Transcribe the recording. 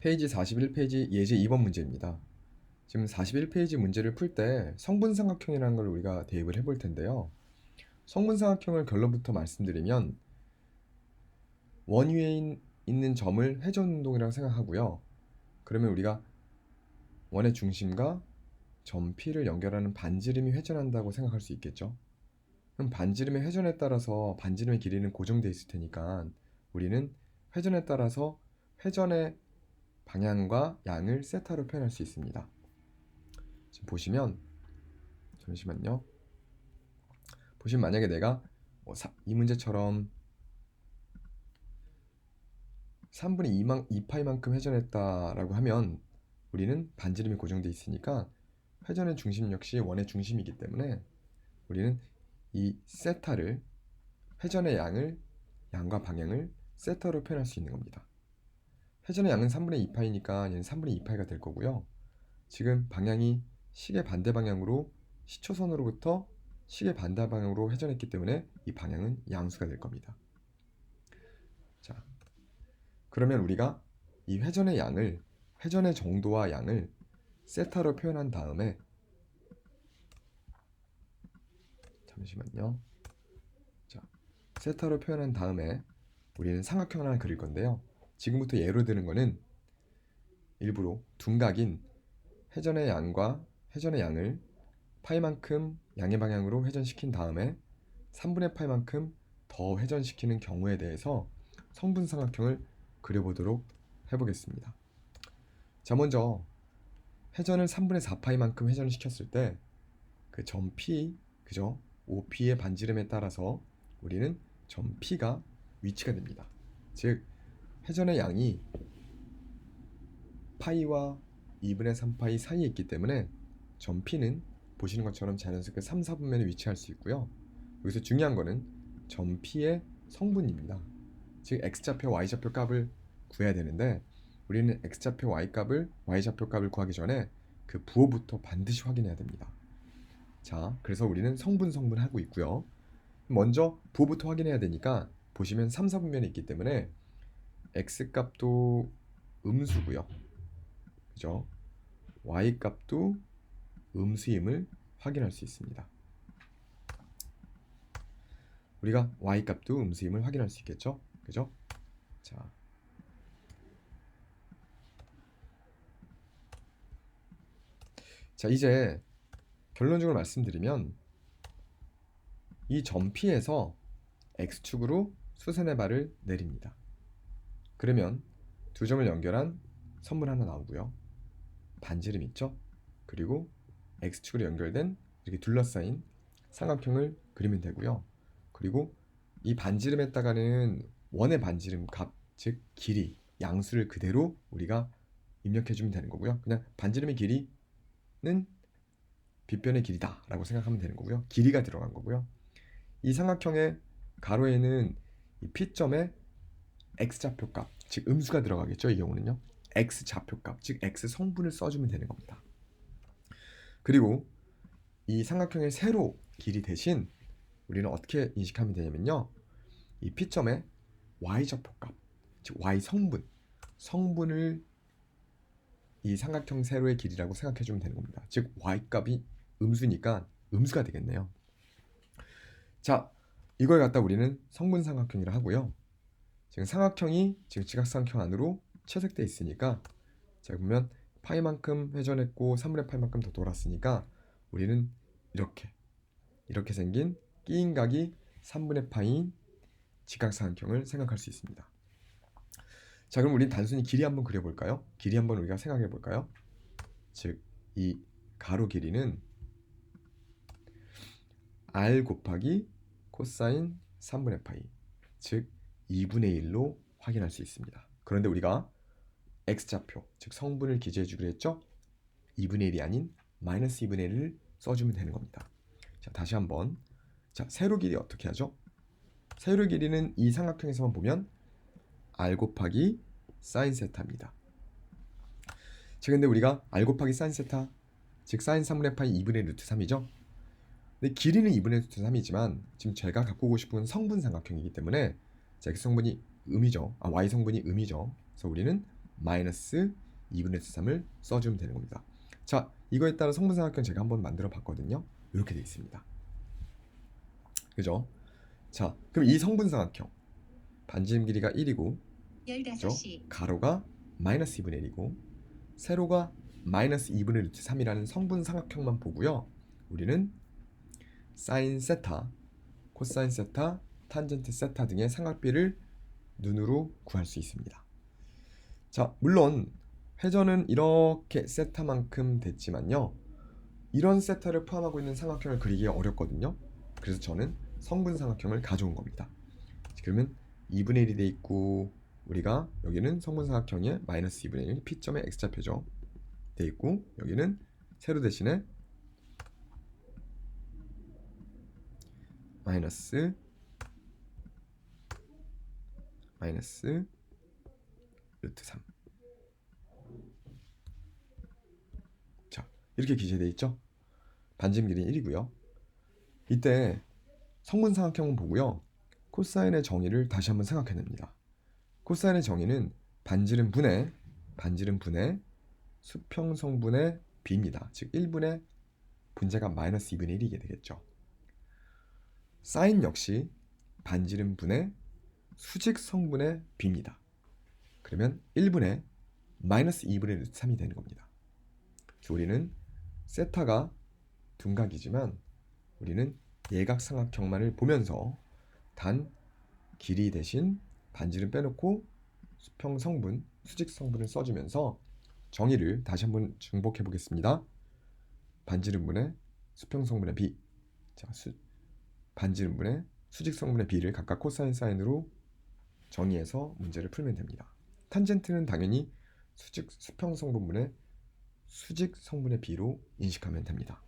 페이지 41페이지 예제 2번 문제입니다. 지금 41페이지 문제를 풀 때 성분삼각형이라는 걸 우리가 대입을 해볼 텐데요. 성분삼각형을 결론부터 말씀드리면 원 위에 인- 있는 점을 회전운동이라고 생각하고요. 그러면 우리가 원의 중심과 점 P를 연결하는 반지름이 회전한다고 생각할 수 있겠죠. 그럼 반지름의 회전에 따라서 반지름의 길이는 고정되어 있을 테니까 우리는 회전에 따라서 회전의 방향과 양을 세타로 표현할 수 있습니다. 지금 보시면 잠시만요. 보시면 만약에 내가 뭐 사- 이 문제처럼 3분의 2만, 2파이만큼 회전했다라고 하면 우리는 반지름이 고정되어 있으니까 회전의 중심 역시 원의 중심이기 때문에 우리는 이 세타를 회전의 양을 양과 방향을 세타로 표현할 수 있는 겁니다. 회전의 양은 3분의 2파이니까 얘는 3분의 2파이가 될 거고요. 지금 방향이 시계 반대 방향으로 시초선으로부터 시계 반대 방향으로 회전했기 때문에 이 방향은 양수가 될 겁니다. 자, 그러면 우리가 이 회전의 양을 회전의 정도와 양을 세타로 표현한 다음에 잠시만요. 자, 세타로 표현한 다음에 우리는 삼각형을 하나 그릴 건데요. 지금부터 예로 드는 거는 일부러 둔각인 회전의 양과 회전의 양을 파이만큼 양의 방향으로 회전시킨 다음에 3분의 파이만큼 더 회전시키는 경우에 대해서 성분 삼각형을 그려보도록 해보겠습니다. 자, 먼저 회전을 3분의 4파이만큼 회전을 시켰을 때 그 점 P, 그죠? OP의 반지름에 따라서 우리는 점 P가 위치가 됩니다. 즉 회전의 양이 파이와 2분의 3파이 사이에 있기 때문에 점 P는 보시는 것처럼 자연스럽게 3, 4분면에 위치할 수 있고요. 여기서 중요한 거는 점 P의 성분입니다. 즉 x좌표, y좌표 값을 구해야 되는데 우리는 x좌표, y 값을 y좌표 값을 구하기 전에 그 부호부터 반드시 확인해야 됩니다. 자, 그래서 우리는 성분 성분 하고 있고요. 먼저 부호부터 확인해야 되니까 보시면 3, 4분면이 있기 때문에 x 값도 음수고요. 그죠? y 값도 음수임을 확인할 수 있습니다. 우리가 y 값도 음수임을 확인할 수 있겠죠? 그죠? 자. 자, 이제 결론적으로 말씀드리면 이점 P에서 x축으로 수선의 발을 내립니다. 그러면 두 점을 연결한 선물 하나 나오고요. 반지름 있죠? 그리고 x축으로 연결된 이렇게 둘러싸인 삼각형을 그리면 되고요. 그리고 이 반지름에다가는 원의 반지름 값, 즉 길이, 양수를 그대로 우리가 입력해 주면 되는 거고요. 그냥 반지름의 길이는 빗변의 길이다라고 생각하면 되는 거고요. 길이가 들어간 거고요. 이 삼각형의 가로에는 이 P점의 x좌표값, 즉 음수가 들어가겠죠. 이 경우는요. x좌표값, 즉 x 성분을 써주면 되는 겁니다. 그리고 이 삼각형의 세로 길이 대신 우리는 어떻게 인식하면 되냐면요. 이 P점의 y좌표값, 즉 y 성분, 성분을 이 삼각형 세로의 길이라고 생각해 주면 되는 겁니다. 즉 y 값이 음수니까 음수가 되겠네요. 자, 이걸 갖다 우리는 성분 삼각형이라 하고요. 지금 삼각형이 지금 지각삼각형 안으로 채색돼 있으니까 자 보면 파이만큼 회전했고 3분의 파이만큼 더 돌았으니까 우리는 이렇게 이렇게 생긴 끼인 각이 3분의 파인 지각삼각형을 생각할 수 있습니다. 자 그럼 우리는 단순히 길이 한번 그려볼까요? 길이 한번 우리가 생각해 볼까요? 즉 이 가로 길이는 r 곱하기 코사인 3분의 파이 즉 2분의 1로 확인할 수 있습니다. 그런데 우리가 x좌표 즉 성분을 기재해 주기로 했죠? 2분의 1이 아닌 마이너스 2분의 1을 써주면 되는 겁니다. 자 다시 한번 자 세로 길이 어떻게 하죠? 세로 길이는 이 삼각형에서만 보면 r 곱하기 사인 세타입니다. 자 근데 우리가 r 곱하기 사인 세타 즉 사인 3분의 파이 2분의 루트 3이죠? 근데 길이는 2분의 루트 3이지만 지금 제가 갖고 오고 싶은 성분 삼각형이기 때문에 자, x 성분이 음이죠. 아 y 성분이 음이죠. 그래서 우리는 마이너스 2분의 루트 3을 써주면 되는 겁니다. 자, 이거에 따라 성분삼각형 제가 한번 만들어 봤거든요. 이렇게 돼 있습니다. 그죠? 자, 그럼 이 성분삼각형 반지름 길이가 1이고 그죠? 15시 가로가 마이너스 2분의 1이고 세로가 마이너스 2분의 루트 3이라는 성분 삼각형만 보고요. 우리는 사인 세타, 코사인 세타, 탄젠트 세타 등의 삼각비를 눈으로 구할 수 있습니다. 자, 물론 회전은 이렇게 세타만큼 됐지만요. 이런 세타를 포함하고 있는 삼각형을 그리기 어렵거든요. 그래서 저는 성분 삼각형을 가져온 겁니다. 그러면 2분의 1이 돼 있고 우리가 여기는 성분사각형의 마이너스 2분의 1 P점의 X좌표죠 돼 있고 여기는 세로 대신에 마이너스 마이너스 루트 3 자, 이렇게 기재되어 있죠? 반지름 길이는 1이고요. 이때 성분사각형은 보고요. 코사인의 정의를 다시 한번 생각해냅니다. 코사인의 정의는 반지름 분의 반지름 분의 수평 성분의 b입니다. 즉 1분의 분자가 마이너스 2분의 1이게 되겠죠. 사인 역시 반지름 분의 수직 성분의 b입니다. 그러면 1분의 마이너스 2분의 루트 3이 되는 겁니다. 그래서 우리는 세타가 둔각이지만 우리는 예각삼각형만을 보면서 단 길이 대신 반지름 빼놓고 수평 성분, 수직 성분을 써주면서 정의를 다시 한번 중복해 보겠습니다. 반지름분의 수평 성분의 b, 자 수, 반지름분의 수직 성분의 b를 각각 코사인 사인으로 정의해서 문제를 풀면 됩니다. 탄젠트는 당연히 수직 수평 성분분의 수직 성분의 b로 인식하면 됩니다.